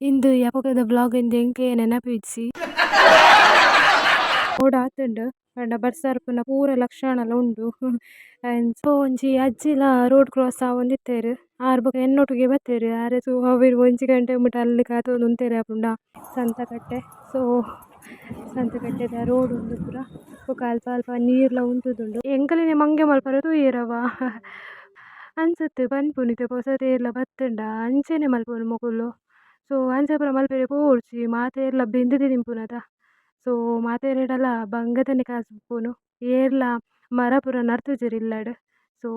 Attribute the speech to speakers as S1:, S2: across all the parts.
S1: ಇಂದು ಯಾವಾಗದ blog ಇಂದು MK ನೆನಪಿಜ್ಜಿ ಓಡ ಆತುಂಡು. ಪಂಡ ಬರ್ಸರ್ಪುನ ಪೂರ ಲಕ್ಷಣಲ ಉಂಡು. ಸೊ ಒಂಜಿ ಅಜ್ಜಿಲ ರೋಡ್ ಕ್ರಾಸ್ ಆವೊಂದಿತ್ತೆರ್. ಆರ್ ಬೊಕ ಎನ್ನೊಟ್ಟಿಗೆ ಬತ್ತೆರ್. ಆರೆ ಸೊ ಅವ್ವೆರ್ ಒಂಜಿ ಗಂಟೆ ಮುಟ ಅಲ್ಲಿ ಕಾತೊಂದು ಉಂತೆರ್ ಆಪುಂಡ ಸಂತಕಟ್ಟೆ. ಸೊ ಸಂತಕಟ್ಟೆದ ರೋಡ್ ಉಂಡು ಪೂರ. ಬೊಕ ಅಲ್ಪ ಅಲ್ಪ ನೀರ್ಲ ಉಂತುದುಂಡು. ಎಂಕಲಿನ ಮಂಗೆ ಮಲ್ಪರ ತೂಯೆರವ. ಅನ್ಸುತ್ತೆ ಅನ್ಸತ್ತೆ ಪುನಿತ ಇತ್ತೆ ಎಲ್ಲ ಬತ್ತುಂಡ. ಅಂಚೆನೆ ಮಲ್ಪೊಡು ಮೊಕುಲು ಸೊ ಅಂಚ ಪೂರ ಮಲ್ಪೆರೆ ಪೋವೊಡು ಮಾತೆರ್ಲ ಬೆಂದುದು ತಿನ್ಪುನಗ ಸೊ ಮಾತೆರೆಡಲ ಬಂಗದನೆ ಕಾಸ್ ಏರ್ಲ ಮರಪುರ ನರ್ತುಜೆರ್ ಇಲ್ಲಡ್ ಸೊ,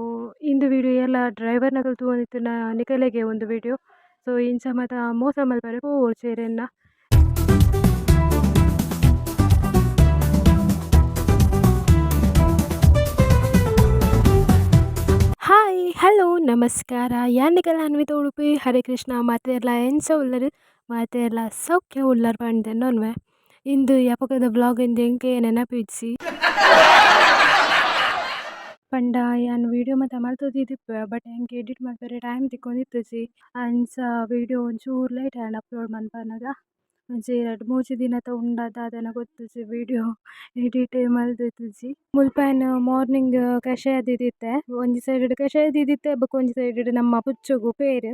S1: ಇಂದು ವಿಡಿಯೋ ಏರ್ಲ ಡ್ರೈವರ್ ನಕುಲು ತೂವೊಂದಿತ್ತಿನ ನಿಕಲೆಗೆ ಒಂದು ವಿಡಿಯೋ. ಸೊ, ಇಂಚ ಮಾತ ಮೋಸ ಮಲ್ಪರೆ ಪೋವೊಡು ಚೈರೆನ್ನ ನಮಸ್ಕಾರ. ಯಾನಿಗೆಲ್ಲ ಅನ್ವಿತ ಉಡುಪಿ, ಹರೇ ಕೃಷ್ಣ ಮಾತೆರ್ಲ ಎಂಚ ಉಲ್ಲರ್ ಮಾತೆರ್ಲ ಸೌಖ್ಯ ಉಲ್ಲರ್ ಬಂದೆ ನೋನ್ವೆ ಇಂದು ಯಾಪಕದ ಬ್ಲಾಗ್ ಇಂದು ಎಂಕೆ ನೆನಪಿಜ್ಜಿ ಪಂಡ, ಯಾನ್ ವಿಡಿಯೋ ಮಾತ ಮಲ್ತೊಂದಿತ್ತಿಪ್ಪೆ ಬಟ್ ಹೆಂಗೆ ಎಡಿಟ್ ಮಾಡ್ತಾರೆ ಟೈಮ್ ತಿಕ್ಕೊಂದಿತ್ತುಜಿ ಅಂಚ ವಿಡಿಯೋ ಒಂಚೂರು ಲೇಟ್ ಆ್ಯಂಡ್ ಅಪ್ಲೋಡ್ ಮನ್ಪನಗ ರಡ್ಡ್ ಮೂಜಿ ದಿನತ ಉಂಡ ದಾದನ ಗೊತ್ತುಜಿ ವಿಡಿಯೋ ಎಡಿಟ್ ಮಲ್ದೆತಿಜಿ ಮಾರ್ನಿಂಗ್ ಕಷಾಯ ದಿದಿತ್ತೆ, ಒಂಜಿ ಸೈಡ್ ಕಷಾಯ ದೀದಿತ್ತೆ ಬೊಕ ಒಂಜಿ ಸೈಡ್ ನಮ್ಮ ಪುಚ್ಚುಗು ಪೇರ್.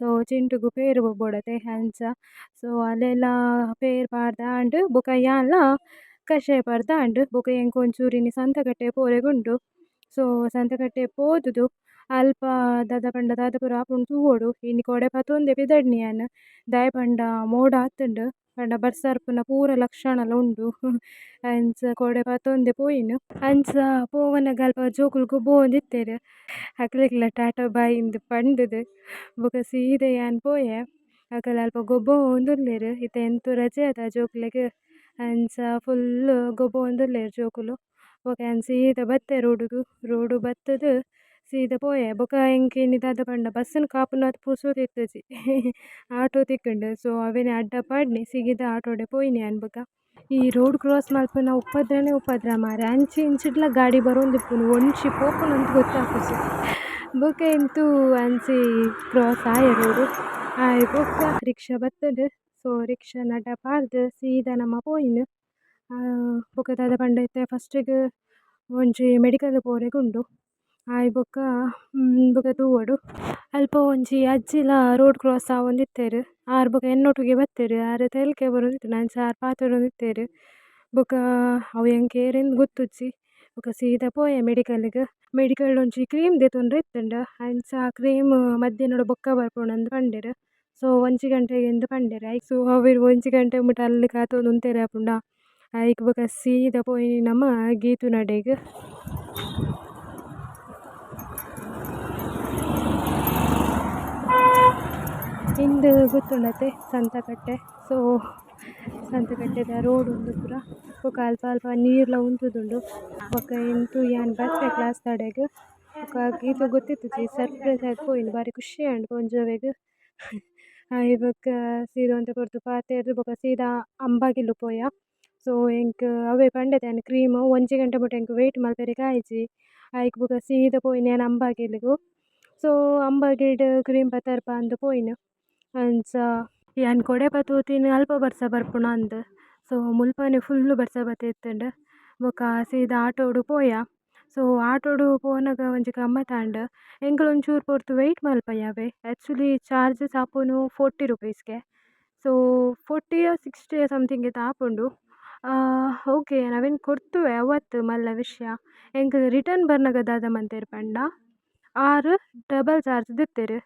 S1: ಸೊ ಚಿಂಟುಗು ಪೇರ್ ಬೊಬ್ಬೊಡತೆ ಹಂಚ ಸೊ ಅಲ್ಲೆಲ್ಲ ಪೇರ್ ಪಾಡ್ದಾಂಡ್, ಬೊಕ ಯಾನ್ಲ ಕಷಾಯ ಪಾರ್ದ ಬೊಕ ಎಂಕ್ ಒಂಚೂರಿನಿ ಸಂತಕಟ್ಟೆ ಪೋರೆಗುಂಡು. ಸೊ ಸಂತಕಟ್ಟೆ ಪೋದುದು. ಅಲ್ಪ ದಾದ ಪಂಡ ದಾದ ಪೂರ ಆಪುಂಡು ತೂವೊಡು ಇನಿ ಕೊಡೆ ಪತೊಂದೆ ಪಿದಡ್ನಿ ಯಾನ್ ದಾಯೆ ಪಂಡ ಮೋಡ ಆತುಂಡು ಪಂಡ ಬರ್ಸರ್ಪುನ ಪೂರ ಲಕ್ಷಣಲ ಉಂಡು ಅಂಚ ಕೊಡೆ ಪತೊಂದೆ ಪೋಯಿನ್ ಅಂಚ ಪೋವನಗ ಅಲ್ಪ ಜೋಕುಲು ಗೊಬ್ಬೊಂದಿತ್ತೆರ್ ಅಕ್ಲೆಗ್ಲ ಟಾಟಾ ಬಾಯ್ ಇಂದ್ ಪಂಡ್‌ದ್ ಬೊಕ ಸೀದಾ ಯಾನ್ ಪೋಯೆ ಅಕುಲು ಅಲ್ಪ ಗೊಬ್ಬೊಂದುಲ್ಲೆರ್ ಇತ್ತೆ ಎಂತು ರಜೆ ಜೋಕುಲೆಗ್ ಅಂಚ ಫುಲ್ ಗೊಬ್ಬೊಂದುಲ್ಲೆರ್ ಜೋಕುಲು ಬೊಕ ಯಾನ್ ಸೀದಾ ಬತ್ತೆ ರೋಡುಗು ರೋಡು ಬತ್ತುದು ಸೀದಾ ಪೋಯೆ ಬೊಕ ಎಂಕ್ ನಿದಾದ ದಾದ ಪಂಡ ಬಸ್ಸನ್ ಕಾಪುನ ಪುರ್ಸೊತ್ ಇತ್ತುಜಿ ಆಟೋ ತಿಕ್ಕುಂಡು ಸೊ ಅವೆನೆ ಅಡ್ಡ ಪಾಡ್ನಿ ಸಿಗಿದ ಆಟೋಡೆ ಪೋಯಿನಿ ಅನ್ಬಕ ಬೊಕ ಈ ರೋಡ್ ಕ್ರಾಸ್ ಮಲ್ಪುನ ಉಪದ್ರನೇ ಉಪದ್ರ ಮಾರೆ ಅಂಚಿ ಇಂಚಿಡ್ಲ ಗಾಡಿ ಬರೋಂದಿಪ್ಪುನು ಒಂಜಿ ಪೋಪುನಂತ್ ಗೊತ್ತಾಪುಜಿ ಬೊಕ ಎಂತು ಅಂಚಿ ಕ್ರಾಸ್ ಆಯೆ ರೋಡ್ ಆಯೆ ಬೊಕ ರಿಕ್ಷಾ ಬತ್ತುಂಡು ಸೊ ರಿಕ್ಷಾ ನಡ ಪಾಡ್ದು ಸೀದಾ ನಮ ಪೋಯಿನ್ ಬೊಕ ದಾದ ಪಂಡ ಇತ್ತೆ ಒಂಚಿ ಒಂಜಿ ಮೆಡಿಕಲ್ ಪೋರೆಗುಂಡು ಆಯೆ ಬೊಕ ಬೊಕ ತೂವೊಡು ಅಲ್ಪ ಒಂಜಿ ಅಜ್ಜಿಲ ರೋಡ್ ಕ್ರಾಸ್ ಆವೊಂದಿತ್ತೆರ್. ಆರ್ ಬೊಕ ಎನ್ನೊಟ್ಟಿಗೆ ಬತ್ತೆರ್. ಆರ್ ತೆಲ್ಕೆ ಬರೊಂದಿತ್ತುಂಡು ಅಂಚ ಆರ್ ಪಾತೆರೊಂದಿತ್ತೆರ್ ಬೊಕ ಅವು ಎಂಕ್ ಏರೆಂದು ಗೊತ್ತುಜ್ಜಿ. ಬೊಕ ಸೀದಾ ಪೋಯ ಮೆಡಿಕಲ್‌ಗ್ ಮೆಡಿಕಲ್ ಒಂಜಿ ಕ್ರೀಮ್ ದೆತೊಂಡ್ರೆ ಇತ್ತುಂಡು. ಅಂಚ ಆ ಕ್ರೀಮ್ ಮಧ್ಯಾಹ್ನಡ್ ಬೊಕ್ಕ ಬರ್ಪುಂಡು ಪಂಡೆರ್. ಸೊ, ಒಂಜಿ ಗಂಟೆಗೆ ಎಂದು ಪಂಡೆರ್. ಐಕ್ ಸೊ ಅವ್ವೆರ್ ಒಂಜಿ ಗಂಟೆ ಮುಟ ಅಲ್ಲಿ ಕಾತೋಂದು ಉಂತೆರ್ ಅಪುಂಡ ಐಕ್ ಬೊಕ ಸೀದಾ ಪೋಯಿ ನಮ ಗೀತು ನಡೆಗ್. ಇಂದ್ ಗೊತ್ತುಂಡತೆ ಸಂತಕಟ್ಟೆ. ಸೊ ಸಂತಕಟ್ಟೆದ ರೋಡ್ ಉಂದು ಪೂರ. ಬೊಕ ಅಲ್ಪ ಅಲ್ಪ ನೀರ್ಲ ಉಂತುದುಂಡು. ಬೊಕ ಎಂತು ಯಾನ್ ಬಸ್ ಕ್ಲಾಸ್ ತಡೆಗ್. ಬೊಕ ಗೀತುಗ್ ಗೊತ್ತಿತ್ತುಜಿ ಸರ್ಪ್ರೈಸ್ ಆದ್ ಪೋಯಿನ್ ಬಾರಿ ಖುಷಿ ಆಂಡ್ ಪೊಂಜೋವೆಗ್. ಇವಾಗ ಸೀದಾ ಒಂತೆ ಕೊರ್ದು ಪಾತೆರ್ದು ಬೊಕ ಸೀದಾ ಅಂಬಾಗಿಲು ಪೋಯ. ಸೊ ಎಂಕ್ ಅವೇ ಪಂಡೆತೆ ಆನ್ ಕ್ರೀಮ್ ಒಂಜಿ ಗಂಟೆ ಮುಟ ಎಂಕ್ ವೇಟ್ ಮಲ್ಪೆರೆ ಕಾಯ್ಜಿ. ಐಕ್ ಬೊಕ ಸೀದಾ ಪೋಯಿನ್ ಯಾನ್ ಅಂಬಾಗಿಲ್‌ಗು. ಸೊ ಅಂಬಾಗಿಲ್ಡ್ ಕ್ರೀಮ್ ಪತ್ತರೆ ಅಂದ್ ಪೋಯಿನ್. ಅಂಚ ಯಾನ್ ಕೊಡೆ ಪತೊತಿನ್ ಅಲ್ಪ ಬರ್ಸ ಬರ್ಪುನ ಅಂದ್. ಸೊ ಮುಲ್ಪನೆ ಫುಲ್ಲ್ ಬರ್ಸ ಬತ್ತಿತ್ತ್ಂಡ್ ಬೊಕ ಸೀದ ಆಟೋಡು ಪೋಯ. ಸೊ ಆಟೋಡು ಪೋನಗ ಒಂಜಿ ಗಮ್ಮತ್ ಆಂಡ್. ಎಂಕುಲು ಒಂಚೂರು ಪೊರ್ತು ವೇಟ್ ಮಲ್ಪಯವೆ. ಆ್ಯಕ್ಚುಲಿ ಚಾರ್ಜಸ್ ಆಪುನು ಫೋರ್ಟಿ ರುಪೀಸ್‌ಗೆ ಸೊ ಫೋರ್ಟಿಯ ಸಿಕ್ಸ್ಟಿಯ ಸಮಥಿಂಗ್ ಏತ ಆಪುಂಡು ಓಕೆ, ನವೆನ್ ಕೊರ್ತುವೆ ಅವತ್ತು ಮಲ್ಲ ವಿಷಯ. ಎಂಕ್ ರಿಟರ್ನ್ ಬರ್ನಗ ದಾದ ಮಂತೆರ್ ಪಂಡ. ಆರ್ ಡಬಲ್ ಚಾರ್ಜ್ ದೆತ್ತೆರ್.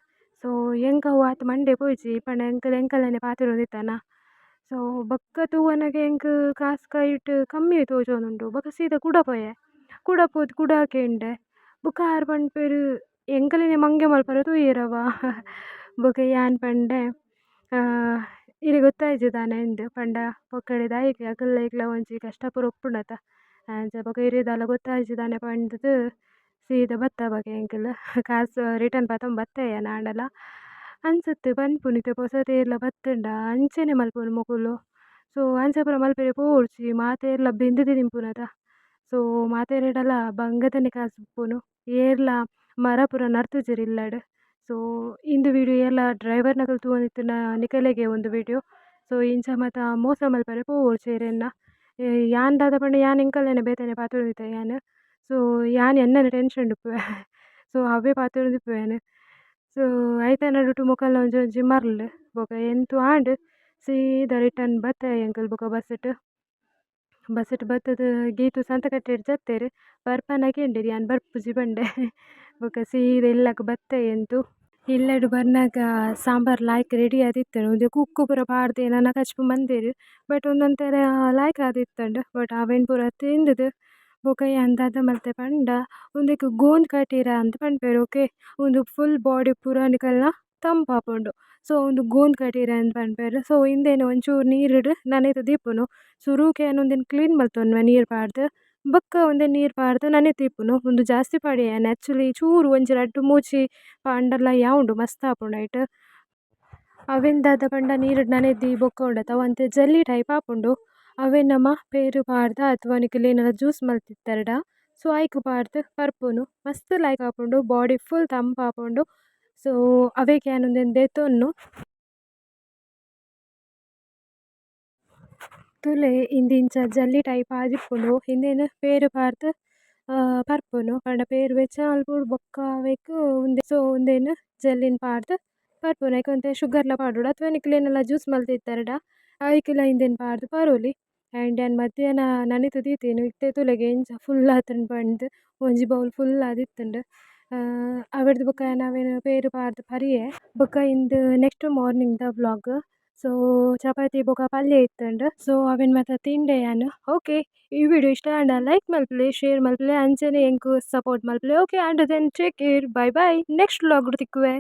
S1: ಸೊ ಎಂಕ ಅವು ಆತ್ ಮಂಡೆ ಪೋಯಿಜಿ ಪಂಡ ಎಂಕುಲು ಎಂಕಲ್ನನೆ ದಿತ್ತನ ಸೊ, ಬೊಕ್ಕ ತೂವನಗ ಎಂಕ್ ಕಾಸ್ ಕೈಟ್ ಕಮ್ಮಿ ತೋಜೊಂದುಂಡು ಬೊಕ ಸೀದಾ ಕುಡ ಪೋಯೆ, ಕುಡ ಪೋದು ಕುಡಾಕೆಂಡೆ ಬೊಕ ಆರ್ ಪೇರು ಎಂಕಲ್ನೆ ಮಂಗೆ ಮಲ್ಪರೆ ತೂಯೆರವ ಬೊಕ ಯಾನ್ ಪಂಡೆ ಇರೆ ಗೊತ್ತಾಯಿಜ್ಜಿದಾನೆ ಇಂದ್, ಪಂಡ ಪೊಕ್ಕಡೆ ದಾಯೆಗ್ಲ, ಅಕಲ್ಲ ಇಕ್ಲ ಒಂಜಿ ಕಷ್ಟ ಪೂರ ಉಪ್ಪುಂಡತ ಅಂಚ ಬೊಕ ಇರೆ ದಾಲ ಗೊತ್ತಾಯಿಜ್ಜಿದಾನೆ ಪಂಡ್‌ದ್. ಸೀದಾ ಬತ್ತ ಬಕ ಎಂಕುಲು ಕಾಸ್ ರಿಟರ್ನ್ ಪತೊಂದು ಬತ್ತೆಯ ಆಂಡಲ ಅನ್ಸತ್ತೆ ಪನ್ಪುನು ಇತ್ತೆ ಪೊಸತೆರ್ಲ ಬತ್ತುಂಡ, ಅಂಚೆನೆ ಮಲ್ಪುನು ಮೊಕುಲು ಸೊ ಅಂಚ ಪೂರ ಮಲ್ಪೆರೆ ಪೋವೊಡು ಮಾತೆರ್ಲ ಬೆಂದುದು ತಿನ್ಪುನಗ ಸೊ ಮಾತೆರೆಡಲ ಬಂಗದನೆ ಕಾಸ್ ಏರ್ಲ ಮರ ಪೂರ ನರ್ತುಜೆರ್ ಇಲ್ಲಡ್. ಸೊ ಇಂದು ವಿಡಿಯೋ ಎಲ್ಲ ಡ್ರೈವರ್ನಕಲ್ ತೂವೊಂದಿತ್ತಿನ ನಿಕಲೆಗೆ ಒಂದು ವಿಡಿಯೋ ಸೊ ಇಂಚ ಮಾತ ಮೋಸ ಮಲ್ಪರೆ ಪೋವೊಡು ಚೇರೆನ್ನ ಯಾನ್ ದಾದ ಪಂಡ, ಯಾನ್ ಎಂಕಲ್ಲೆನೆ ಬೇತೆನೆ ಪಾತೊಂದಿತ್ತ ಯಾನ್? ಸೊ ಯಾನ್ ಎನ್ನ ಟೆನ್ಷನ್ ಡಿಪ್ಪುವೆ ಸೊ ಅವ್ವೆ ಪಾತೊಂದಿಪ್ಪುವೆನ್ ಸೊ ಐತ ಡುಟು ಮೊಕಲ್ನ ಒಂಜಿ ಒಂಜಿ ಮರ್ಲ್ ಬೊಕ ಎಂತು ಆಂಡ್ ಸೀದ ರಿಟರ್ನ್ ಬತ್ತೆ ಎಂಕಲ್ ಬೊಕ ಬಸ್ಸ್‌ಟ್ ಬಸ್ಸ್‌ಟ್ ಬತ್ತುದು ಗೀತು ಸಂತಕಟ್ಟೆಡ್ ಜತ್ತೇರ್ ಬರ್ಪನ ಕೇಂದೆರ್ ಯಾನ್ ಬರ್ಪುಜಿ ಪಂಡೆ ಬೊಕ ಸೀದ ಇಲ್ಲಗ್ ಬತ್ತೆ ಎಂತು ಇಲ್ಲಡ್ ಬರ್ನಾಗ ಸಾಂಬಾರ್ ಲಾಯ್ಕ್ ರೆಡಿ ಆದಿತ್ತು ಒಂದು ಕುಕ್ಕು ಪೂರ ಪಾಡ್ದೆ ನನ ಕಚ್ಪು ಮಂದೆರ್ ಬಟ್ ಉಂದೊಂತೆರ ಲಾಯ್ಕ್ ಆದಿತ್ತಂಡ್ ಬಟ್ ಅವೆನ್ ಪೂರ ತಿಂದುದು ಬೊಕ ದಾದ ಮಲ್ತೆ ಪಂಡ. ಉಂದೆಕ್ ಗೋಂದ್ ಕಟೀರ ಅಂದ್ ಪನ್ಪೆರ್ ಓಕೆ. ಉಂದು ಫುಲ್ ಬಾಡಿ ಪೂರ ನಿಕಲ್ನ ತಂಪಾಪುಂಡು ಸೊ ಉಂದು ಗೋಂದ್ ಕಟೀರ ಅಂದ್ ಪನ್ಪೆರ್ ಸೊ ಹಿಂದೇನು ಒಂಚೂರು ನೀರುಡು ನನೆಟ್ ದೀಪುನು. ಸುರುಕೆ ಉಂದೆನ್ ಕ್ಲೀನ್ ಮಲ್ತೊನ್ವೆ ನೀರ್ ಪಾಡ್ದ್. ಬೊಕ್ಕ ಉಂದೆನ್ ನೀರ್ ಪಾಡ್ದ್ ನನೆಟ್ ದೀಪುನು. ಉಂದು ಜಾಸ್ತಿ ಪಾಡ್ಯೆನ ಆ್ಯಕ್ಚುಲಿ ಚೂರು ಒಂಜಿ ರಡ್ಡ್ ಮೂಚಿ ಪಾಂಡಲ ಯಾವುಂಡು ಮಸ್ತ್ ಆಪುಂಡು ಐಟ್ ಅವೆನ್ ದಾದ ಪಂಡ ನೀರುಡು ನನೆಟ್ ದಿ ಬೊಕ ಉಂಡತ. ಅಂತೆ ಜೆಲ್ಲಿ ಟೈಪ್ ಆಪುಂಡು ಅವೆನ್ ನಮ ಪೇರ್ ಪಾಡ್ದ ಅಥವಾ ನಿಕುಲು ಏನಲ ಜ್ಯೂಸ್ ಮಲ್ತಿತ್ತೆರ್ಡ. ಸೊ ಐಕ್ ಪಾಡ್ದ್ ಪರ್ಪುನು. ಮಸ್ತ್ ಲಾಯ್ಕ್ ಆಪುಂಡು, ಬಾಡಿ ಫುಲ್ ತಂಪು ಆಪುಂಡು. ಸೊ ಅವೆಗ್ ಯಾನ್ ದೇತೋನು ದೆತೊನ್ನು ತುಲೆ ಇಂದಿಂಚ ಜಲ್ಲಿ ಟೈಪ್ ಆದಿಪ್ಪುಂಡು ಇಂದೆನ್ ಪೇರು ಪಾರ್ದ್ ಪರ್ಪುನು. ಪಂಡ ಪೇರು ಬೆಚ್ಚ ಮಲ್ಪೊಡು ಬೊಕ್ಕ ಅವೆಕ್ ಉಂದೆ ಸೊ ಉಂದೆನ್ ಜಲ್ಲಿನ್ ಪಾಡ್ದ್ ಪರ್ಪುನು. ಐಕ್ ಒಂತೆ ಶುಗರ್ಲ ಪಾಡೊಡು. ಅತ್ವ ನಿಕುಲು ಜ್ಯೂಸ್ ಮಲ್ತಿತ್ತೆರ್ಡ. ಐಕ್ಲ ಇಂದೆನ್ ಪಾಡ್ದ್ ಪರೊಲಿ. ಆಂಡ್ ಯಾನ್ ಮಧ್ಯಾಹ್ನ ನನೆಟ್ ದೀತೆರ್ ಇತ್ತೆ ತುಲೆಗೆ ಎಂಚ ಫುಲ್ ಆತುಂಡ್ ಪಂದ್ ಒಂಜಿ ಬೌಲ್ ಫುಲ್ ಆದಿತ್ತುಂಡ್ ಅವೆಡ್ದ್ ಬೊಕ ನಾವೆನ್ ಪೇರ್ ಪಾಡ್ದ್ ಪರಿಯೆ, ಬೊಕ ಇಂದ್ next morning the vlog so chapati ಬೊಕ ಪಲ್ಯ ಇತ್ತುಂಡು ಸೊ ಅವೆನ್ ಮಾತ ತಿಂಡೆ ಯಾನ್ ಓಕೆ ಈ ವಿಡಿಯೋ ಇಷ್ಟ ಆಂಡ ಲೈಕ್ ಮಲ್ಪುಲೆ ಶೇರ್ ಮಲ್ಪುಲೆ ಅಂಚನೆ ಎಂಕ್ ಸಪೋರ್ಟ್ ಮಲ್ಪುಲೆ. Okay and then take care bye bye next vlog ತಿಕ್ಕುವೆ